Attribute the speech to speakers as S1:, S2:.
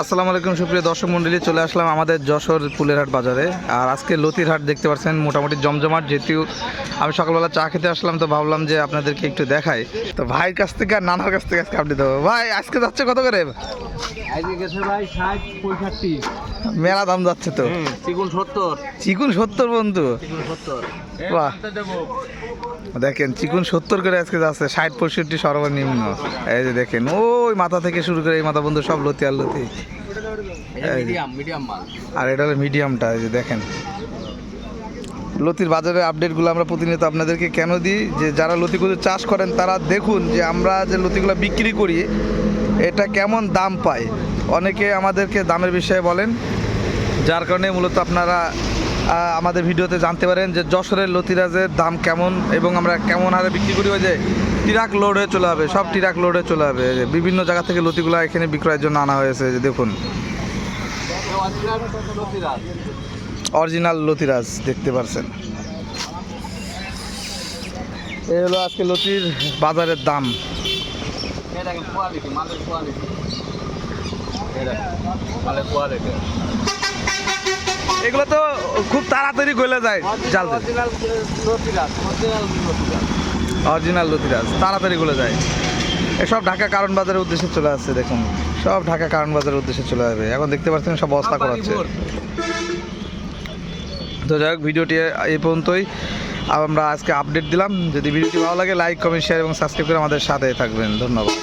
S1: আসসালামু আলাইকুম, সুপ্রিয় দর্শক মন্ডলী, চলে আসলাম আমাদের যশোর পুলেরহাট বাজারে। আর আজকে লতির হাট দেখতে পাচ্ছেন, মোটামুটি জমজমাট, যেহেতু আমি সকালবেলা চা খেতে আসলাম, তো ভাবলাম যে আপনাদেরকে একটু দেখাই। তো ভাইয়ের কাছ থেকে আর নানার কাছ থেকে আজকে আপনি দেবো। ভাই, আজকে যাচ্ছে কত করে?
S2: আজকে গেছে ভাই ষাট পঁয়ষট্টি।
S1: মেলা দাম যাচ্ছে তো।
S2: চিকুন সত্তর।
S1: চিকুন সত্তর বন্ধু। বাহ। দেখেন চিকুন সত্তর করে আজকে যাচ্ছে ষাট পঁয়ষট্টি সর্বনিম্ন। এই যে দেখেন ওই মাথা থেকে শুরু করে এই মাথা বন্ধু সব লতি আর লতি। আর এটা হলো মিডিয়ামটা এই যে দেখেন। লতির বাজারের আপডেটগুলো আমরা প্রতিনিয়ত আপনাদেরকে কেন দিই? যে যারা লতিগুলো চাষ করেন, তারা দেখুন যে আমরা যে লতিগুলো বিক্রি করি, এটা কেমন দাম পায়? অনেকে আমাদেরকে দামের বিষয়ে বলেন, যার কারণে মূলত আপনারা আমাদের ভিডিওতে জানতে পারেন যে যশোরের লতিরাজের দাম কেমন এবং আমরা কেমন হারে বিক্রি করি। ওই যে ট্রাক লোড হয়ে চলে যাবে, সব ট্রাক লোড হয়ে চলে যে বিভিন্ন জায়গা থেকে লতিগুলো এখানে বিক্রয়ের জন্য আনা হয়েছে, যে দেখুন। অরিজিনাল লতিরাজ দেখতে পারছেন। এই হলো আজকে লতির বাজারের দাম। এগুলো তো খুব তাড়াতাড়ি গলে যায় অরিজিনাল লতিরাজ, তাড়াতাড়ি গলে যায়। এসব ঢাকা কারণ বাজারের উদ্দেশ্যে চলে আসছে, দেখুন। সব ঢাকা কারণ বাজারের উদ্দেশ্যে চলে যাবে এখন দেখতে পাচ্ছেন সব বস্তা করাচ্ছে। তো যাই হোক, ভিডিওটি এই পর্যন্তই। আমরা আজকে আপডেট দিলাম। যদি ভিডিওটি ভালো লাগে লাইক কমেন্ট শেয়ার এবং সাবস্ক্রাইব করে আমাদের সাথে থাকবেন। ধন্যবাদ।